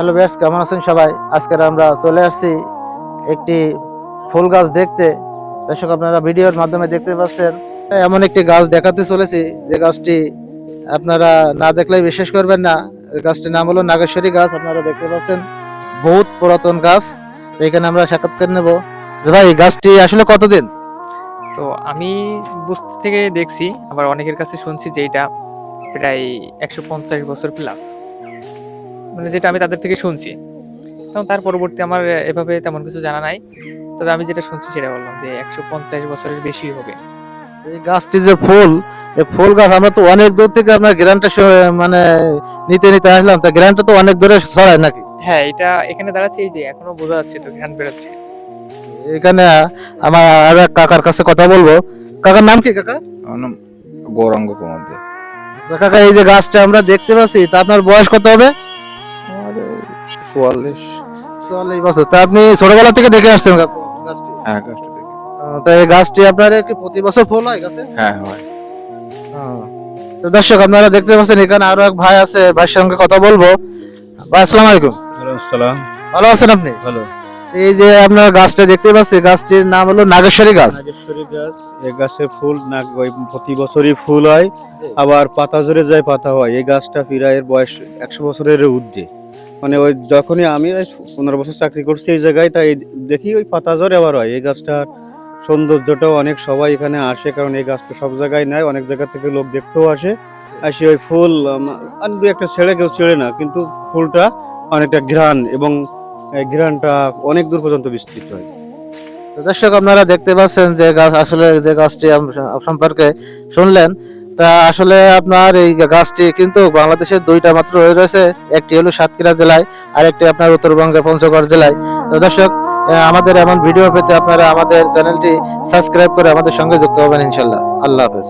Hello বেশ কেমন আছেন সবাই? আজকের আমরা চলে আসছি একটি ফুল গাছ দেখতে। দর্শক, আপনারা ভিডিওর মাধ্যমে দেখতে পাচ্ছেন, এমন একটি গাছ দেখাতে চলেছি। যে গাছটি আপনারা না দেখলে বিশ্বাস করবেন না। গাছটির নাম হলো নাগেশ্বরী গাছ, আপনারা দেখতে পাচ্ছেন। বহুত পুরাতন গাছ। এখানে আমরা সাক্ষাৎকার নেব। ভাই গাছটি আসলে কতদিন? তো আমি বুঝতে থেকে দেখছি, আবার অনেকের কাছে শুনছি যে এটা প্রায় একশো পঞ্চাশ বছর প্লাস মানে যেটা আমি তাদের থেকে শুনছি। এবং তার পরবর্তী আমার এভাবে তেমন কিছু জানা নাই। তবে আমি যেটা শুনছি সেটা বললাম যে একশো পঞ্চাশ বছরের বেশি হবে। এই গাছটি যে ফুল এই ফুল গাছ আমরা তো অনেক দূর থেকে আপনার গ্রানটা মানে নিতে নিতে আসলাম। তা গ্রানটা তো অনেক দূরে ছড়ায় নাকি? হ্যাঁ এটা এখানে দাঁড়াচ্ছে এই যে এখনও বোঝা যাচ্ছে তো ঘ্রাণ বেরোচ্ছে। এখানে আমার আর এক কাকার কাছে কথা বলব। কাকার নাম কি কাকা? আমার নাম গৌরাঙ্গ কুমার দে। কাকা এই যে গাছটা আমরা দেখতে পাচ্ছি তা আপনার বয়স কত হবে? চুয়াল্লিশ। চল্লিশ বছর। তা আপনি ছোটবেলা থেকে দেখে আসছেন গাছটি? হ্যাঁ গাছটা থেকে আহ, তা এই গাছটি আপনার কি প্রতি বছর ফুল হয় গাছে? হ্যাঁ হয়। তো দর্শক আপনারা দেখতে পাচ্ছেন এখানে আরও এক ভাই আছে ভাইয়ের সঙ্গে কথা বলব। ভাই আসসালামু আলাইকুম। সালাম ভালো আছেন আপনি? ভালো। এই যে আপনার গাছটা দেখতে পাচ্ছি গাছটির নাম হলো নাগেশ্বরী গাছ। নাগেশ্বরী গাছ। এই গাছে ফুল না ওই প্রতি বছরই ফুল হয়। আবার পাতা ঝরে যায় পাতা হয়। এই গাছটা প্রায় এর বয়স একশো বছরের ঊর্ধ্বে। মানে ওই যখনই আমি পনেরো বছর চাকরি করছি এই জায়গায়, তাই দেখি ওই পাতা ঝরে আবার হয়। এই গাছটার সৌন্দর্যটাও অনেক, সবাই এখানে আসে, কারণ এই গাছটা সব জায়গায় নাই অনেক জায়গা থেকে লোক দেখতেও আসে। আসে ওই ফুল দু একটা ছেড়ে কেউ ছেড়ে না, কিন্তু ফুলটা অনেকটা ঘ্রাণ এবং ঘ্রাণটা অনেক দূর পর্যন্ত বিস্তৃত হয়। দর্শক, আপনারা দেখতে পাচ্ছেন যে গাছ, আসলে যে গাছটি সম্পর্কে শুনলেন তা আসলে আপনার এই গাছটি কিন্তু বাংলাদেশের দুইটা মাত্র হয়ে রয়েছে। একটি হলো সাতক্ষীরা জেলায় আর একটি আপনার উত্তরবঙ্গের পঞ্চগড় জেলায়। দর্শক আমাদের এমন ভিডিও পেতে আপনারা আমাদের চ্যানেলটি সাবস্ক্রাইব করে আমাদের সঙ্গে যুক্ত হবেন ইনশাল্লাহ। আল্লাহ হাফেজ।